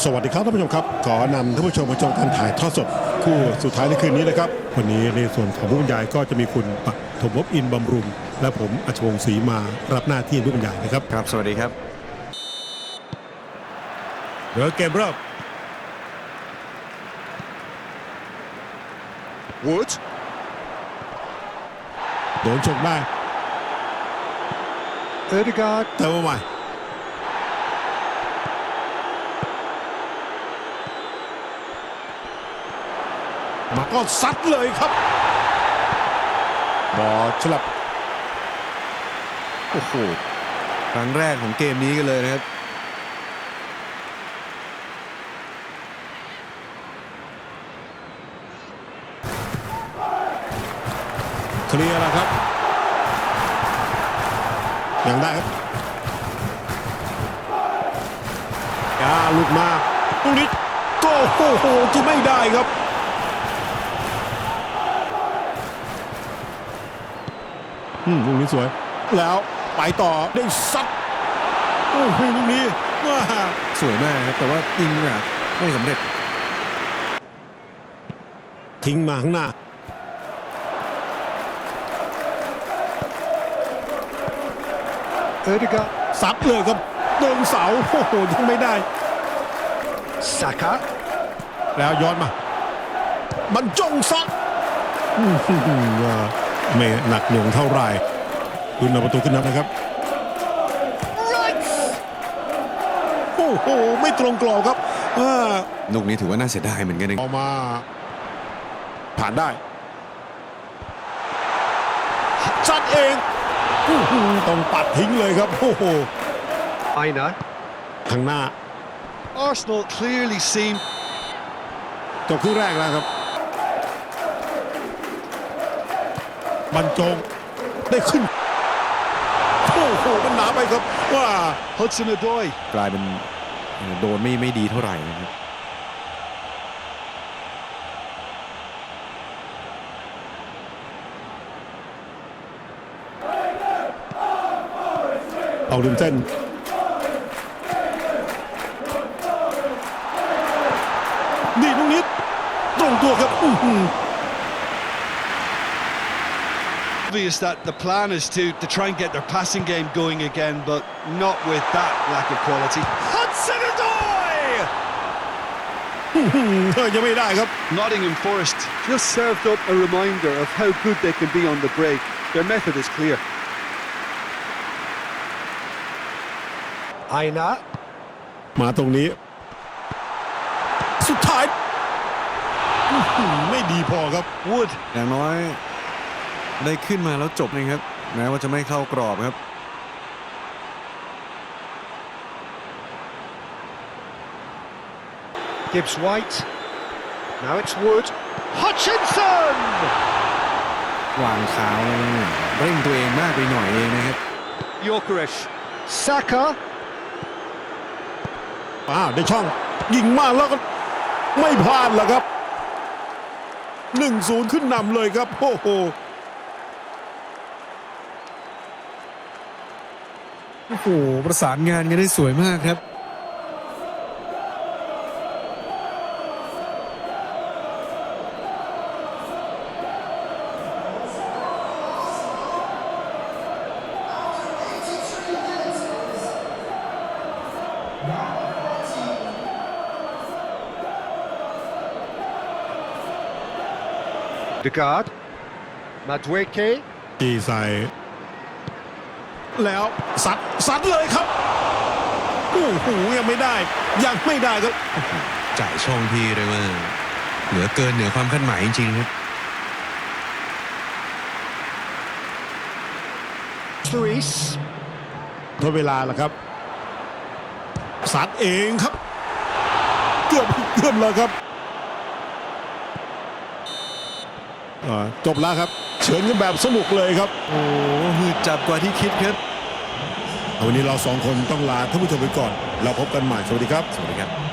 สวัสดีครับท่านผู้ชมครับ ขอนำท่านผู้ชมมาชมการถ่ายทอดสด คู่สุดท้ายในคืนนี้นะครับ วันนี้ในส่วนของผู้บรรยายก็จะมีคุณปฐมภพอินบำรุง และผมอัชวงศ์ศรีมารับหน้าที่ผู้บรรยายนะครับครับ สวัสดีครับเดี๋ยวเกมเริ่ม Wood. โดนชกได้ Ødegaard. เติมมาใหม่ มาก็ซัดเลยครับบอลฉลับโอ้โหครั้งแรกของเกมนี้กันเลยนะครับเคลียร์แล้วครับยังได้ครับยาลุกมาลูกนี้โอ้โหจะไม่ได้ครับ ลูกนี้สวย แล้วไปต่อได้ซัดโอ้โหลูกนี้ว้าสวยมากครับแต่ว่ายิงแบบไม่สำเร็จ ทิ้งมาข้างหน้า Ødegaard. ซัดเลยครับโดนเสาโอ้โหยังไม่ได้ Saka. แล้วย้อนมา บรรจงซัดอื้อหือว่า ไม่หนักหน่วงเท่าไหร่คุณเอาประตูขึ้นนับนะครับโอ้โหไม่ตรงกรอบครับอ่าลูกนี้ถือว่าน่าเสียดายเหมือนกันนะออกมา ผ่านได้ซัดเองอื้อหือต้องปัดทิ้งเลยครับโอ้โห Aina. ข้างหน้า Arsenal clearly seem จบครึ่งแรกแล้วครับ บรรจงได้ขึ้น โอ้โห มันหนาไปครับว่า Hudson Odoi. กลายเป็นโดนไม่ไม่ดีเท่าไหร่นะครับเอาริมเส้นนี่ลูกนี้ตรงตัวครับ อื้อ obvious that the plan is to, to try and get their passing game going again, but not with that lack of quality. Hudson Odoi! เฮ้ยยังไม่ได้ครับ Nottingham Forest just served up a reminder of how good they can be on the break. Their method is clear. Aina. มาตรงนี้ สุดท้ายอื้อหือไม่ดีพอครับ Wood อย่างน้อย ได้ขึ้นมาแล้วจบนะครับแม้ว่าจะไม่เข้ากรอบครับ Gibbs White. Now it's Wood. Hutchinson! วางเท้าเร่งตัวเองมากไปหน่อยเองนะครับ Yorkerish. Saka. อ้าวได้ช่อง ยิงมาแล้วก็ไม่พลาดแล้วครับ 1-0 ขึ้นนำเลยครับ โอ้โห โอ้โหประสานงานกันได้สวยมากครับ Ødegaard. Madueke. จีใส่ แล้วซัดซัดเลยครับโอ้โหยังไม่ได้ยังไม่ได้ครับจ่ายช่องที่เรียกว่าเหนือเกินเหนือความคาดหมายจริงๆครับ Luis. ทดเวลาแล้วครับซัดเองครับ เกือบเกือบแล้วครับ อ่าจบแล้วครับ เฉินกันแบบสนุกเลยครับ โอ้หืดจับกว่าที่คิดครับ วันนี้เราสองคนต้องลาท่านผู้ชมไปก่อน เราพบกันใหม่ สวัสดีครับ สวัสดีครับ